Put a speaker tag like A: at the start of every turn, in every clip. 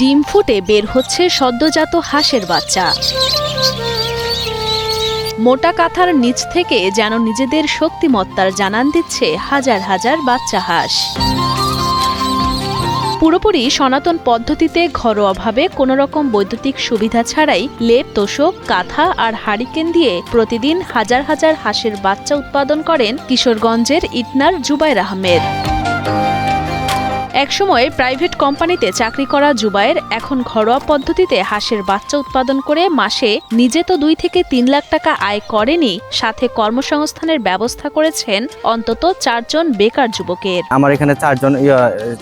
A: ডিম ফুটে বের হচ্ছে সদ্যজাত হাঁসের বাচ্চা। মোটা কাঁথার নিচ থেকে যেন নিজেদের শক্তিমত্তার জানান দিচ্ছে হাজার হাজার বাচ্চা হাঁস। পুরোপুরি সনাতন পদ্ধতিতে ঘরোয়াভাবে কোনো রকম বৈদ্যুতিক সুবিধা ছাড়াই লেপ, তোষক, কাঁথা আর হারিকেন দিয়ে প্রতিদিন হাজার হাজার হাঁসের বাচ্চা উৎপাদন করেন কিশোরগঞ্জের ইটনার জুবাইর আহমেদ। একসময় প্রাইভেট কোম্পানিতে চাকরি করা জুবায়ের এখন ঘরোয়া পদ্ধতিতে হাঁসের বাচ্চা উৎপাদন করে মাসে নিজে তো দুই থেকে তিন লাখ টাকা আয় করেনি সাথে কর্মসংস্থানের ব্যবস্থা করেছেন অন্তত চারজন বেকার যুবকের।
B: আমার এখানে চারজন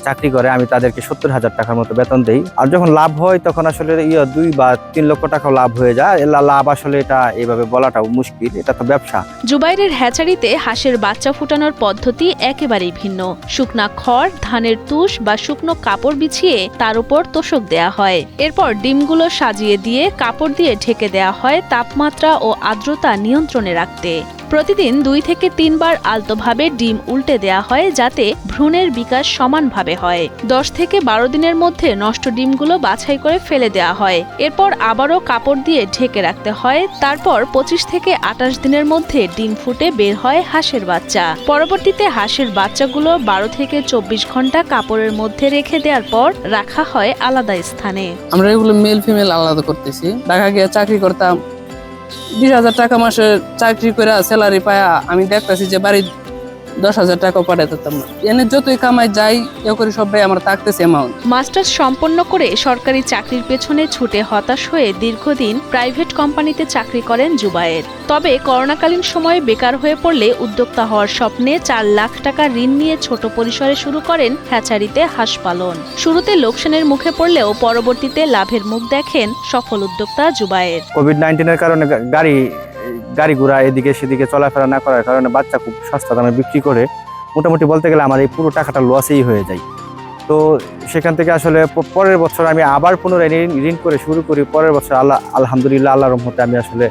B: চাকরি করে আমি তাদেরকে সত্তর হাজার টাকার মতো বেতন দিই। আর যখন লাভ হয় তখন আসলে ইয়া দুই বা তিন লক্ষ টাকা লাভ হয়ে যায়। লাভ আসলে এটা এভাবে বলাটাও মুশকিল এটা তো ব্যবসা।
A: জুবাইরের হ্যাচারিতে হাঁসের বাচ্চা ফুটানোর পদ্ধতি একেবারেই ভিন্ন। শুকনা খড় ধানের তুষ বা শুকনো কাপড় বিছিয়ে তার উপর তোষক দেয়া হয়। এরপর ডিমগুলো সাজিয়ে দিয়ে কাপড় দিয়ে ঢেকে দেয়া হয় তাপমাত্রা ও আর্দ্রতা নিয়ন্ত্রণে রাখতে। প্রতিদিন দুই থেকে তিনবার আলতোভাবে ডিম উল্টে দেয়া হয় যাতে ভ্রূণের বিকাশ সমানভাবে হয়। দশ থেকে বারো দিনের মধ্যে নষ্ট ডিমগুলো বাছাই করে ফেলে দেওয়া হয়। এরপর আবারও কাপড় দিয়ে ঢেকে রাখতে হয়। তারপর পঁচিশ থেকে আটাশ দিনের মধ্যে ডিম ফুটে বের হয় হাঁসের বাচ্চা। পরবর্তীতে হাঁসের বাচ্চাগুলো বারো থেকে চব্বিশ ঘণ্টা কাপড়ের মধ্যে রেখে দেওয়ার পর রাখা হয় আলাদা স্থানে।
C: আমরা এগুলো মেল ফিমেল আলাদা করতেছি। দেখা গিয়ে চাকরি করতাম বিশ হাজার টাকা মাসে চাকরি করে স্যালারি পায়া আমি দেখতেছি যে বাড়ি দশ হাজার টাকা পাঠাতে পারতাম না। এনে যতই কামাই যাই এ করে সবাই আমার থাকতেছে অ্যামাউন্ট
A: মাস্টার্স সম্পন্ন করে সরকারি চাকরির পেছনে ছুটে হতাশ হয়ে দীর্ঘদিন প্রাইভেট কোম্পানিতে চাকরি করেন জুবায়ের। তবে করোনাকালীন সময়ে বেকার হয়ে পড়লে উদ্যোক্তা হওয়ার স্বপ্নে চার লাখ টাকা ঋণ নিয়ে ছোট পরিসরে শুরু করেন হ্যাচারিতে হাঁস পালন শুরুতে লোকসানের মুখে পড়লেও পরবর্তীতে লাভের মুখ দেখেন সফল উদ্যোক্তা জুবায়ের।
B: কোভিড নাইন্টিনের কারণে গাড়ি গাড়ি ঘোড়া এদিকে সেদিকে চলাফেরা না করার কারণে বাচ্চা খুব সস্তা দামে বিক্রি করে। মোটামুটি বলতে গেলে আমার এই পুরো টাকাটা লসেই হয়ে যায়। তো সেখান থেকে আসলে পরের বছর আমি আবার পুনরায় ঋণ করে শুরু করি। পরের বছর আল্লাহ আলহামদুলিল্লাহ, আল্লাহর রহমতে আমি আসলে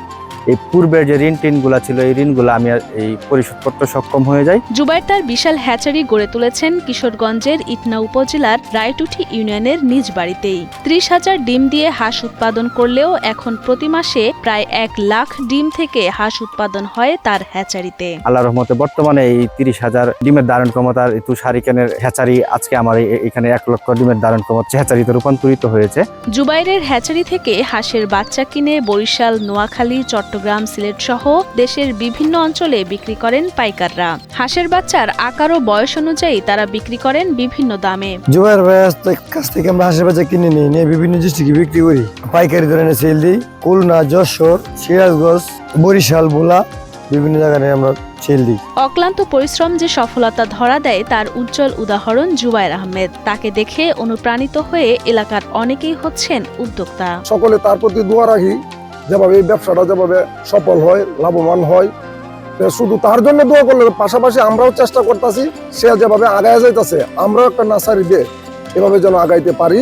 B: এই পূর্বের যে ঋণ টিনগুলো ছিল এই ঋণগুলো আমি এই পরিশোধ করতে সক্ষম হয়ে যাই।
A: জুবাইর তার বিশাল হ্যাচারি গড়ে তুলেছেন কিশোরগঞ্জের ইটনা উপজেলার রায়টুঠি ইউনিয়নের নিজ বাড়িতেই। ত্রিশ হাজার ডিম দিয়ে হাঁস উৎপাদন করলেও এখন প্রতি মাসে প্রায় এক লাখ ডিম থেকে হাঁস উৎপাদন হয় তার হ্যাচারিতে।
B: আল্লাহ রহমতে বর্তমানে এই তিরিশ হাজার ডিমের ধারণ ক্ষমতার তুষারিকেনের হ্যাচারি আজকে আমার এখানে এক লক্ষ ডিমের ধারণ ক্ষমতা হ্যাচারিতে রূপান্তরিত হয়েছে।
A: জুবাইরের হ্যাচারি থেকে হাঁসের বাচ্চা কিনে বরিশাল নোয়াখালী চট্টগ্রাম সিলেট সহ দেশের বিভিন্ন অঞ্চলে বিক্রি করেন পাইকাররা। হাঁসের বাচ্চার আকার ও বয়স অনুযায়ী তারা বিক্রি করেন বিভিন্ন দামে।
D: জোয়ার ভাইয়ের কাছ থেকে আমরা হাঁসের বাচ্চা কিনে নিই নিয়ে বিভিন্ন ডিস্ট্রিক্টে বিক্রি করি। পাইকারি ধরনের সেল দিই। খুলনা যশোর সিরাজগঞ্জ বরিশাল ভোলা বিভিন্ন জায়গায় আমরা দিই।
A: অক্লান্ত পরিশ্রম যে সফলতা ধরা দেয় তার উজ্জ্বল উদাহরণ জুবাইর আহমেদ। তাকে দেখে অনুপ্রাণিত হয়ে এলাকার অনেকেই হচ্ছেন উদ্যোক্তা।
E: সকলে তার প্রতি দোয়া রাখি। যেভাবে এই ব্যবসাটা যেভাবে সফল হয়, লাভবান হয় শুধু তার জন্য দোয়া করলে পাশাপাশি আমরাও চেষ্টা করতেছি, সে যেভাবে আগায় যাইতেছে, আমরাও একটা নার্সারি দিয়ে এভাবে যেন আগাইতে পারি।